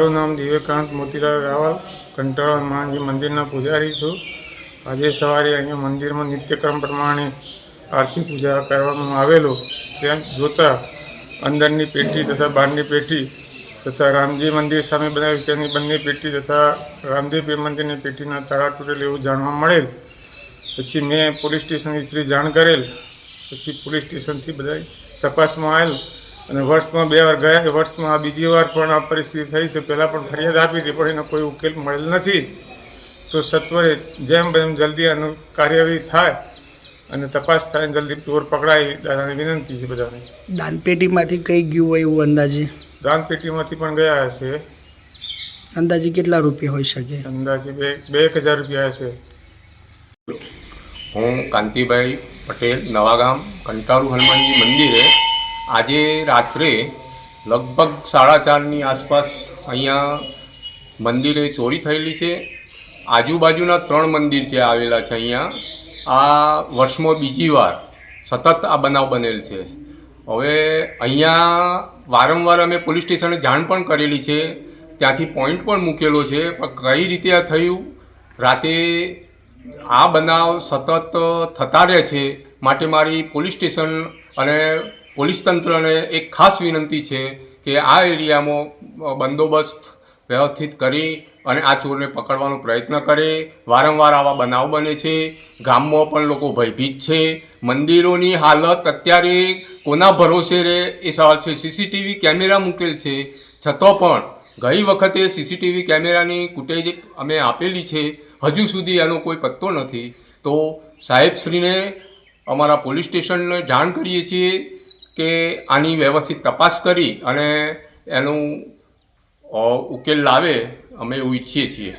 વિવેકાનંદ મોતીલાલ રાવલ, કંટાળા હનુમાનજી મંદિરના પૂજારી છું. આજે સવારે અહીંયા મંદિરમાં નિત્યક્રમ પ્રમાણે આરતી પૂજા કરવામાં આવેલો. ત્યાં જોતાં અંદરની પેટી તથા બહારની પેટી તથા રામજી મંદિર સામે બનાવી તેની બંને પેટી તથા રામદેવ મંદિરની પેટીના તાળા તૂટેલ એવું જાણવા મળેલ. પછી મેં પોલીસ સ્ટેશનની શ્રી જાણ કરેલ. પછી પોલીસ સ્ટેશનથી બધા તપાસમાં આવેલ. અને વર્ષમાં બે વાર ગયા વર્ષમાં આ બીજી વાર પણ આ પરિસ્થિતિ થઈ છે. પહેલાં પણ ફરિયાદ આપી હતી પણ એનો કોઈ ઉકેલ મળેલ નથી. તો સત્વરે જેમ બેમ જલ્દી આનું કાર્યવાહી થાય અને તપાસ થાય જલ્દી ચોર પકડાય દાદાને વિનંતી છે બધાને. દાનપેટીમાંથી કઈ ગયું હોય એવું અંદાજે? દાનપેટીમાંથી પણ ગયા હશે. અંદાજે કેટલા રૂપિયા હોઈ શકે? અંદાજે બે બે એક હજાર રૂપિયા હશે. હું કાંતિભાઈ પટેલ નવાગામ કંટાળુ હનુમાનજી મંદિરે આજે રાત્રે લગભગ સાડા ચારની આસપાસ અહીંયા મંદિરે ચોરી થયેલી છે. આજુબાજુના ત્રણ મંદિર છે આવેલા છે અહીંયા, આ વર્ષમાં બીજી વાર સતત આ બનાવ બનેલ છે. હવે અહીંયા વારંવાર અમે પોલીસ સ્ટેશને જાણ પણ કરેલી છે. ત્યાંથી પોઈન્ટ પણ મૂકેલો છે. પણ કઈ રીતે આ થયું? રાતે આ બનાવ સતત થતા રહે છે માટે મારી પોલીસ સ્ટેશન અને પોલીસ તંત્રને એક ખાસ વિનંતી છે કે આ એરિયામાં બંદોબસ્ત વ્યવસ્થિત કરી અને આ ચોરને પકડવાનો પ્રયત્ન કરે. વારંવાર આવા બનાવ બને છે. ગામમાં પણ લોકો ભયભીત છે. મંદિરોની હાલત અત્યારે કોના ભરોસે રહે એ સવાલ છે. સીસીટીવી કેમેરા મૂકેલ છે. છતાં પણ ગઈ વખતે સીસીટીવી કેમેરાની ફૂટેજ અમે આપેલી છે. હજુ સુધી એનો કોઈ પત્તો નથી. તો સાહેબશ્રીને અમારા પોલીસ સ્ટેશનને જાણ કરીએ છીએ. કે આની વ્યવસ્થિત તપાસ કરી અને એનું ઉકેલ લાવે અમે એવું ઈચ્છીએ છીએ.